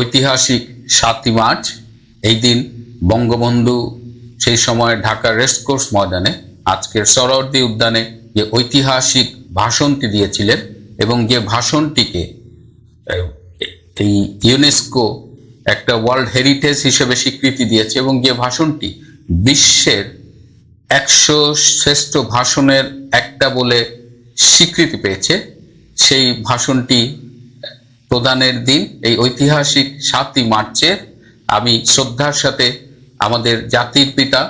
ঐতিহাসিক সাতই মার্চ, এই দিন বঙ্গবন্ধু সেই সময় ঢাকার রেসকোর্স ময়দানে আজকের সরওয়ার্দী উদ্যানে যে ঐতিহাসিক ভাষণটি দিয়েছিলেন এবং যে ভাষণটিকে এই ইউনেস্কো একটা ওয়ার্ল্ড হেরিটেজ হিসেবে স্বীকৃতি দিয়েছে এবং যে ভাষণটি বিশ্বের একশো শ্রেষ্ঠ ভাষণের একটা বলে স্বীকৃতি পেয়েছে, সেই ভাষণটি প্রদানের দিন, এই ঐতিহাসিক সাতই মার্চে আমি শ্রদ্ধার সাথে আমাদের জাতির পিতা,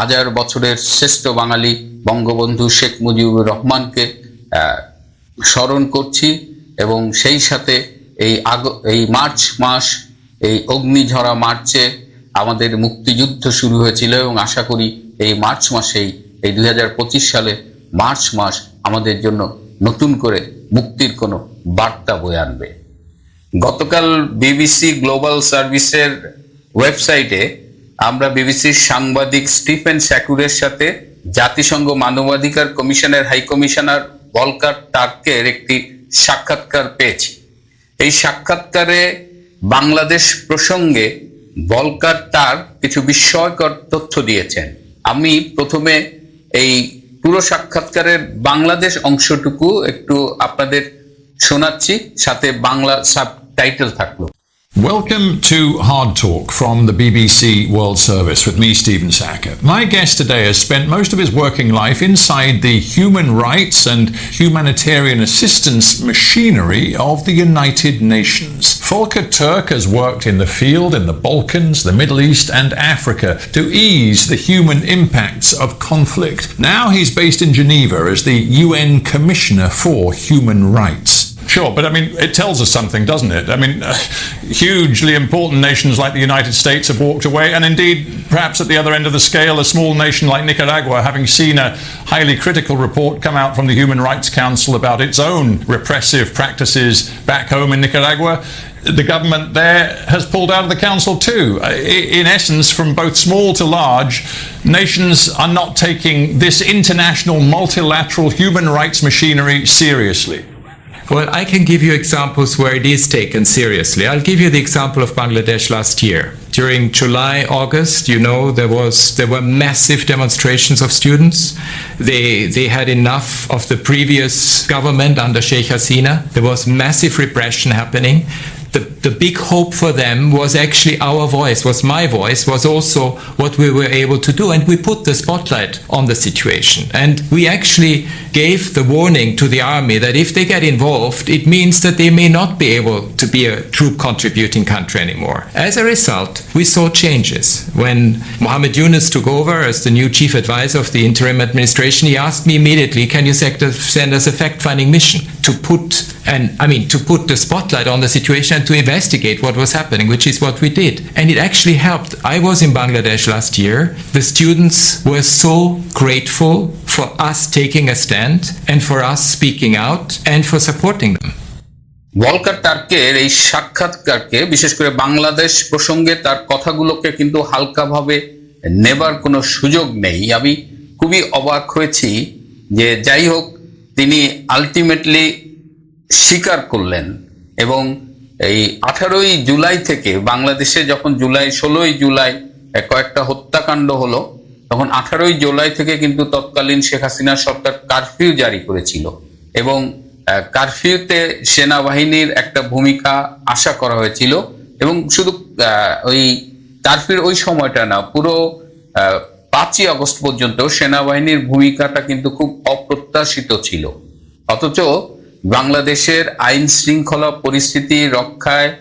হাজার বছরের শ্রেষ্ঠ বাঙালি বঙ্গবন্ধু শেখ মুজিবুর রহমানকে স্মরণ করছি এবং সেই সাথে এই আগ, এই মার্চ মাস, এই অগ্নিঝরা মার্চে আমাদের মুক্তিযুদ্ধ শুরু হয়েছিল এবং আশা করি এই মার্চ মাসেই, এই দু হাজার পঁচিশ সালে মার্চ মাস আমাদের জন্য নতুন করে মুক্তির কোনো বার্তা বয়ে আনবে। গতকাল বিবিসি গ্লোবাল সার্ভিসের ওয়েবসাইটে আমরা বিবিসির সাংবাদিক স্টিফেন স্যাকুরের সাথে জাতিসংঘ মানবাধিকার কমিশনের হাই কমিশনার ভলকার টার্কের একটি সাক্ষাৎকার পেয়েছি। এই সাক্ষাৎকারে বাংলাদেশ প্রসঙ্গে বলকার তার কিছু বিস্ময়কর তথ্য দিয়েছেন। আমি প্রথমে এই পুরো সাক্ষাৎকারের বাংলাদেশ অংশটুকু একটু আপনাদের শোনাচ্ছি, সাথে বাংলা সাব টাইটেল থাকলো Welcome to Hard Talk from the BBC World Service with me, Stephen Sackett. My guest today has spent most of his working life inside the human rights and humanitarian assistance machinery of the United Nations. Volker Turk has worked in the field in the Balkans, the Middle East, and Africa to ease the human impacts of conflict. Now he's based in Geneva as the UN Commissioner for Human Rights. Sure, but I mean, it tells us something, doesn't it? I mean, uh, hugely important nations like the United States have walked away, and indeed, perhaps at the other end of the scale, a small nation like Nicaragua, having seen a highly critical report come out from the Human Rights Council about its own repressive practices back home in Nicaragua. The government there has pulled out of the council too. Uh, In essence, from both small to large, nations are not taking this international multilateral human rights machinery seriously. Well, I can give you examples where it is taken seriously. I'll give you the example of Bangladesh last year. During July, August, you know, there was there were massive demonstrations of students. They they had enough of the previous government under Sheikh Hasina. There was massive repression happening. The, the big hope for them was actually our voice, was my voice, was also what we were able to do. And we put the spotlight on the situation. And we actually gave the warning to the army that if they get involved, it means that they may not be able to be a troop contributing country anymore. As a result, we saw changes. When Mohammed Yunus took over as the new chief advisor of the interim administration, he asked me immediately, can you send us a fact-finding mission to put, and I mean, to put the spotlight on the situation and to investigate what was happening, which is what we did. And it actually helped. I was in Bangladesh last year. The students were so grateful for us taking a stand and for us speaking out and for supporting them. Volker টার্কের এই সাক্ষাৎকারকে বিশেষ করে বাংলাদেশ প্রসঙ্গে তার কথাগুলোকে কিন্তু হালকাভাবে নেবার কোনো সুযোগ নেই আমি খুবই অবাক হয়েছি যে যাই হোক তিনি আলটিমেটলি স্বীকার করলেন এবং এই আঠারোই জুলাই থেকে বাংলাদেশে যখন জুলাই, ষোলোই জুলাই কয়েকটা হত্যাকাণ্ড হলো, তখন আঠারোই জুলাই থেকে কিন্তু তৎকালীন শেখ হাসিনা সরকার কারফিউ জারি করেছিল এবং কারফিউতে সেনাবাহিনীর একটা ভূমিকা আশা করা হয়েছিল এবং শুধু ওই কারফিউর ওই সময়টা না, পুরো পাঁচই আগস্ট পর্যন্ত সেনাবাহিনীর ভূমিকাটা কিন্তু খুব অপ্রত্যাশিত ছিল। অথচ বাংলাদেশের আইন শৃঙ্খলা পরিস্থিতি রক্ষায়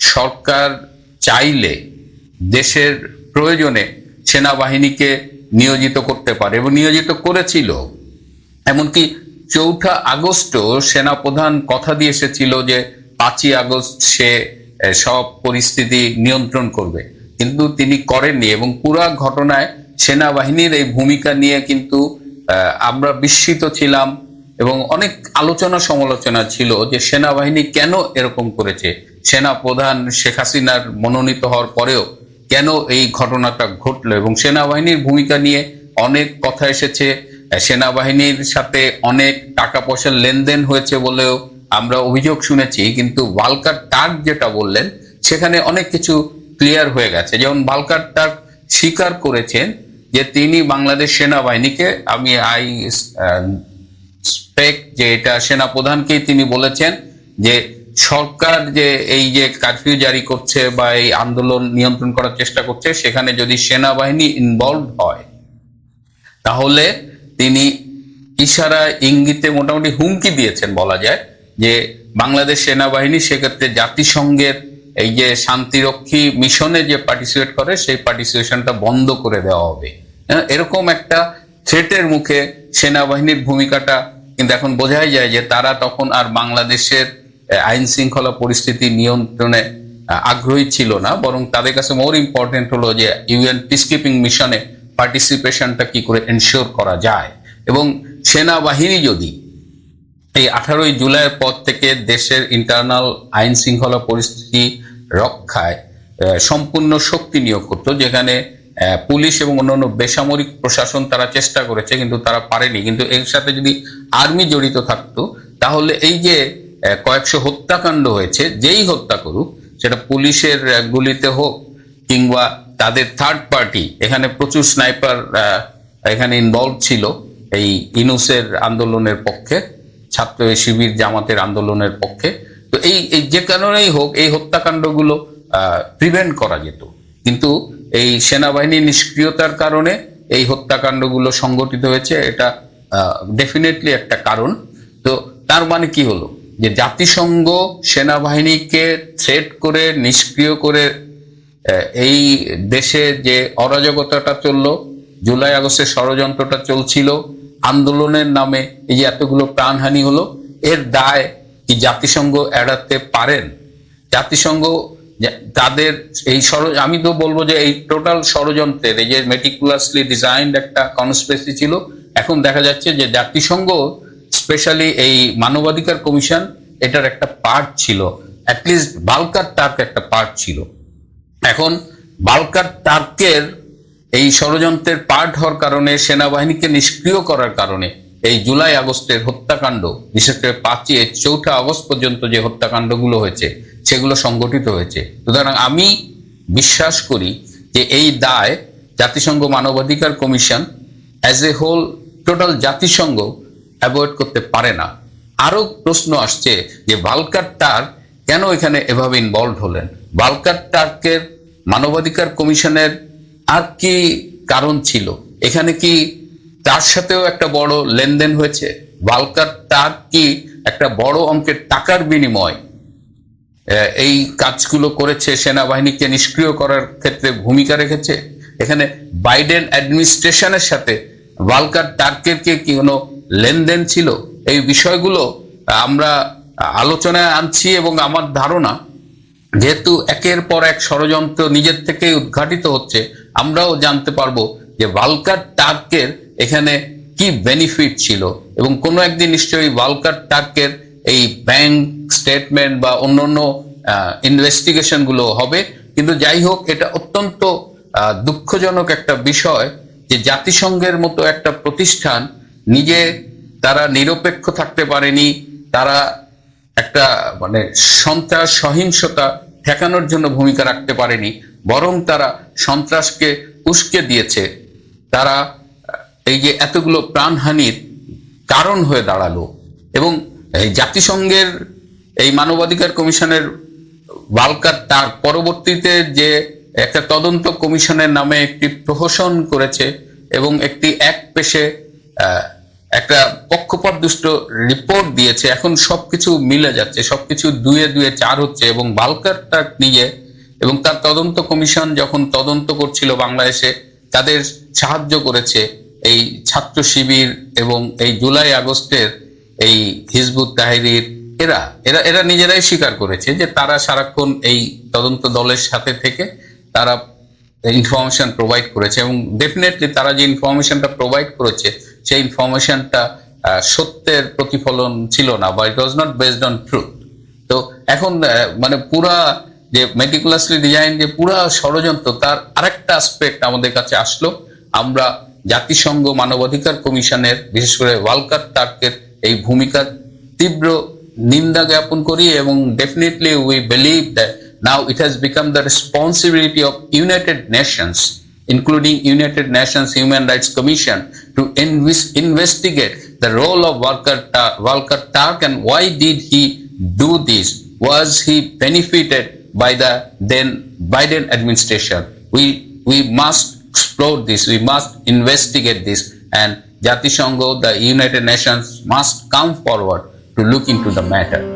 সরকার চাইলে দেশের প্রয়োজনে সেনাবাহিনীকে নিয়োজিত করতে পারে এবং নিয়োজিত করেছিল। এমনকি চৌঠা আগস্টও সেনাপ্রধান কথা দিয়ে এসেছিল যে পাঁচই আগস্ট সে সব পরিস্থিতি নিয়ন্ত্রণ করবে। কিন্তু তিনি করেননি এবং পুরা ঘটনায় সেনাবাহিনীর এই ভূমিকা নিয়ে কিন্তু আমরা বিস্মিত ছিলাম। এবং অনেক আলোচনা সমালোচনা ছিল যে সেনাবাহিনী কেন এরকম করেছে? সেনা প্রধান শেখ হাসিনার মনোনীত হওয়ার পরেও কেন এই ঘটনাটা ঘটলো? এবং সেনাবাহিনীর ভূমিকা নিয়ে অনেক কথা এসেছে। সেনাবাহিনীর সাথে অনেক টাকা পয়সার লেনদেন হয়েছে বলেও আমরা অভিযোগ শুনেছি। কিন্তু ওয়ালকার টার্ক যেটা বললেন, সেখানে অনেক কিছু ক্লিয়ার হয়ে গেছে। যেমন বালকার টার্ক স্বীকার করেছেন যে তিনি বাংলাদেশ সেনাবাহিনীকে, আমি আই স্পেক যে এটা সেনাপ্রধানকেই তিনি বলেছেন যে সরকার যে এই যে কারফিউ জারি করছে বা এই আন্দোলন নিয়ন্ত্রণ করার চেষ্টা করছে সেখানে যদি সেনাবাহিনী ইনভলভ হয় তাহলে তিনি ইশারা ইঙ্গিতে মোটামুটি হুমকি দিয়েছেন বলা যায় যে বাংলাদেশ সেনাবাহিনী সেক্ষেত্রে জাতিসংঘের এই যে শান্তিরক্ষী মিশনে যে পার্টিসিপেট করে সেই পার্টিসিপেশনটা বন্ধ করে দেওয়া হবে। হ্যাঁ, এরকম একটা থ্রেটের মুখে সেনাবাহিনীর ভূমিকাটা কিন্তু এখন বোঝাই যায় যে তারা তখন আর বাংলাদেশের আইন শৃঙ্খলা পরিস্থিতি নিয়ন্ত্রণে আগ্রহী ছিল না, বরং তাদের কাছে মোর ইম্পর্টেন্ট হলো যে ইউএন পিসকিপিং মিশনে পার্টিসিপেশনটা কি করে এনশিওর করা যায়। এবং সেনাবাহিনী যদি এই আঠারোই জুলাইয়ের পর থেকে দেশের ইন্টারনাল আইন শৃঙ্খলা পরিস্থিতি রক্ষায় সম্পূর্ণ শক্তি নিয়োগ করতো, যেখানে পুলিশ এবং অন্যান্য বেসামরিক প্রশাসন তারা চেষ্টা করেছে, কিন্তু তারা পারেনি। কিন্তু এর সাথে যদি আর্মি জড়িত থাকতো, তাহলে এই যে কয়েকশো হত্যাকাণ্ড হয়েছে, যেই হত্যা করুক, সেটা পুলিশের গুলিতে হোক কিংবা তাদের থার্ড পার্টি এখানে প্রচুর স্নাইপার এখানে ইনভলভ ছিল এই ইনুসের আন্দোলনের পক্ষে, ছাত্র শিবির জামাতের আন্দোলনের পক্ষে। তো এই যে কারণেই হোক, এই হত্যাকাণ্ডগুলো প্রিভেন্ট করা যেত। কিন্তু এই সেনাবাহিনীর নিষ্ক্রিয়তার কারণে এই হত্যাকাণ্ডগুলো সংগঠিত হয়েছে, এটা ডেফিনেটলি একটা কারণ। তো তার মানে কি হলো? যে জাতিসংঘ সেনাবাহিনীকে থ্রেট করে, নিষ্ক্রিয় করে এই দেশে যে অরাজকতাটা চলল, জুলাই আগস্টের ষড়যন্ত্রটা চলছিল, আন্দোলনের নামে এই যে এতগুলো প্রাণহানি হলো, এর দায় কি জাতিসংঘ এড়াতে পারেন? জাতিসংঘ তাদের এই আমি তো বলব যে এই টোটাল ষড়যন্ত্রের, এই যে মেটিকুলাসলি ডিজাইনড একটা কনস্পেসি ছিল, এখন দেখা যাচ্ছে যে জাতিসংঘ স্পেশালি এই মানবাধিকার কমিশন, এটার একটা পার্ট ছিল। অ্যাটলিস্ট বালকার টার্ক একটা পার্ট ছিল। এখন বালকার টার্কের এই ষড়যন্ত্রের পার্ট হওয়ার কারণে, সেনাবাহিনীকে নিষ্ক্রিয় করার কারণে, এই জুলাই আগস্টের হত্যাকাণ্ড, বিশেষ করে পাঁচই চৌঠা আগস্ট পর্যন্ত যে হত্যাকাণ্ডগুলো হয়েছে সেগুলো সংগঠিত হয়েছে। সুতরাং আমি বিশ্বাস করি যে এই দায় জাতিসংঘ মানবাধিকার কমিশন অ্যাজ এ হোল টোটাল জাতিসংঘ অ্যাভয়েড করতে পারে না। আরও প্রশ্ন আসছে যে ভালকার টার্ক কেন এখানে এভাবে ইনভলভ হলেন? ভালকার টার্কের মানবাধিকার কমিশনের আর কি কারণ ছিল? এখানে কি তার সাথেও একটা বড় লেনদেন হয়েছে? ভালকার টার্ক কি একটা বড় অঙ্কের টাকার বিনিময় এই কাজগুলো করেছে সেনাবাহিনীকে নিষ্ক্রিয় করার ক্ষেত্রে ভূমিকা রেখেছে। এখানে বাইডেন অ্যাডমিনিস্ট্রেশনের সাথে ভালকার টার্কের কি কোনো লেনদেন ছিল? এই বিষয়গুলো আমরা আলোচনায় আনছি এবং আমার ধারণা, যেহেতু একের পর এক ষড়যন্ত্র নিজের থেকেই উদ্ঘাটিত হচ্ছে, আমরাও জানতে পারব যে ভালকার টার্কের এখানে কি বেনিফিট ছিল এবং কোনো একদিন নিশ্চয়ই ভালকার টার্কের এই ব্যাংক স্টেটমেন্ট বা অন্যান্য ইনভেস্টিগেশনগুলো হবে। কিন্তু যাই হোক, এটা অত্যন্ত দুঃখজনক একটা বিষয় যে জাতিসংঘের মতো একটা প্রতিষ্ঠান নিজে তারা নিরপেক্ষ থাকতে পারেনি, তারা একটা মানে সন্ত্রাস সহিংসতা ঠেকানোর জন্য ভূমিকা রাখতে পারেনি, বরং তারা সন্ত্রাসকে উস্কে দিয়েছে। তারা, এই যে এতগুলো প্রাণহানির কারণ হয়ে দাঁড়াল এবং জাতিসংঘের এই মানবাধিকার কমিশনের বালকার তার পরবর্তীতে যে একটা তদন্ত কমিশনের নামে একটি প্রহসন করেছে এবং একটি এক পেশে একটা পক্ষপাতদুষ্ট রিপোর্ট দিয়েছে, এখন সবকিছু মিলে যাচ্ছে, সবকিছু দুয়ে দুয়ে চার হচ্ছে এবং বালকার তার নিজে এবং তার তদন্ত কমিশন যখন তদন্ত করছিল বাংলাদেশে, তাদের সাহায্য করেছে এই ছাত্র শিবির এবং এই জুলাই আগস্টের এই হিজবুত তাহিরির, এরা এরা এরা নিজেরাই স্বীকার করেছে যে তারা সারাক্ষণ এই তদন্ত দলের সাথে থেকে তারা ইনফরমেশন প্রোভাইড করেছে এবং ডেফিনেটলি তারা যে ইনফরমেশনটা প্রোভাইড করেছে, সেই ইনফরমেশনটা সত্যের প্রতিফলন ছিল না, বা it was not based on truth তো এখন মানে পুরা যে মেটিকুলাসলি ডিজাইন যে পুরা ষড়যন্ত্র, তার আরেকটা আসপেক্ট আমাদের কাছে আসলো। আমরা জাতিসংঘ মানবাধিকার কমিশনের, বিশেষ করে ওয়ালকার টার্কের এই ভূমিকার তীব্র নিন্দা জ্ঞাপন করি এবং definitely we believe that has become the responsibility of United Nations, including United Nations Human Rights Commission, to invis- investigate the role of Volker, Ta- Volker Turk and why did he do this? Was he benefited by the then Biden administration? We we must explore this. We must investigate this, and Jatishango, the United Nations, must come forward to look into the matter.